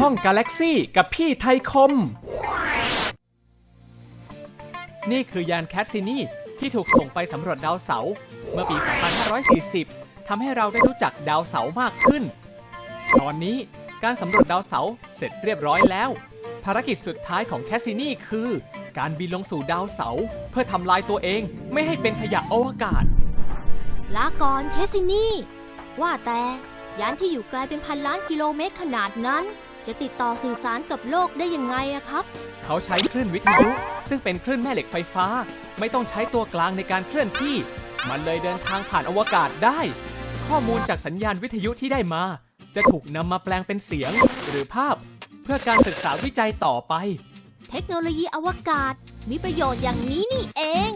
ห้องกาแล็กซี่กับพี่ไทยคม นี่คือยานแคสซินีที่ถูกส่งไปสำรวจดาวเสาร์เมื่อปี 2540 ทำให้เราได้รู้จักดาวเสาร์มากขึ้น ตอนนี้การสำรวจดาวเสาร์เสร็จเรียบร้อยแล้ว ภารกิจสุดท้ายของแคสซินีคือ การบินลงสู่ดาวเสาร์เพื่อทำลายตัวเองไม่ให้เป็นขยะอวกาศ ลาก่อนเคสซินีว่าแต่ยานที่อยู่ไกลเป็นพันล้านกิโลเมตรขนาดนั้น จะติดต่อสื่อสารกับโลกได้ยังไงอะครับ เขาใช้คลื่นวิทยุ ซึ่งเป็นคลื่นแม่เหล็กไฟฟ้า ไม่ต้องใช้ตัวกลางในการเคลื่อนที่ มันเลยเดินทางผ่านอวกาศได้ ข้อมูลจากสัญญาณวิทยุที่ได้มา จะถูกนำมาแปลงเป็นเสียง หรือภาพ เพื่อการศึกษาวิจัยต่อไป เทคโนโลยีอวกาศมีประโยชน์อย่างนี้นี่เอง